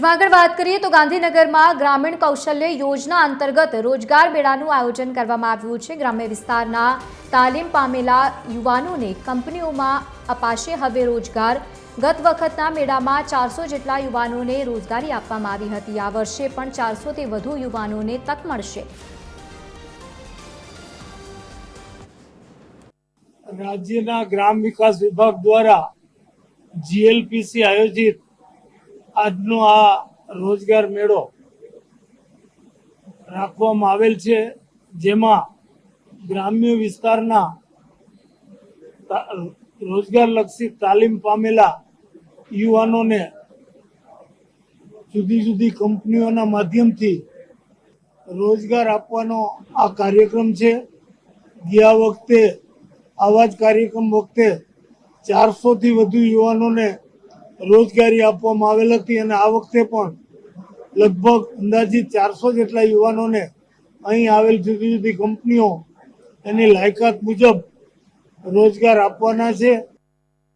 ન્યૂઝમાં આગળ વાત કરીએ તો ગાંધીનગરમાં ગ્રામીણ કૌશલ્ય યોજના અંતર્ગત રોજગાર મેળાનું આયોજન કરવામાં આવ્યું છે. ગ્રામ્ય વિસ્તારના તાલીમ પામેલા યુવાનોને કંપનીઓમાં અપાશે હવે રોજગાર. ગત વખતના મેળામાં ચારસો જેટલા યુવાનોને રોજગારી આપવામાં આવી હતી. આ વર્ષે પણ ચારસોથી વધુ યુવાનોને તક મળશે. રાજ્યના ગ્રામ વિકાસ વિભાગ દ્વારા જીએલપીસી આયોજિત આજનો આ રોજગાર મેળો રાખવામાં આવેલ છે, જેમાં ગ્રામ્ય વિસ્તારના રોજગારલક્ષી તાલીમ પામેલા યુવાનોને જુદી જુદી કંપનીઓના માધ્યમથી રોજગાર આપવાનો આ કાર્યક્રમ છે. ગયા વખતે આવા જ કાર્યક્રમ વખતે ચારસોથી વધુ યુવાનોને રોજગારી આપવામાં આવેલ હતી અને આ વખતે પણ લગભગ અંદાજિત ચારસો જેટલા યુવાનોને અહીં આવેલ જુદી જુદી કંપનીઓ એની લાયકાત મુજબ રોજગાર આપવાના છે.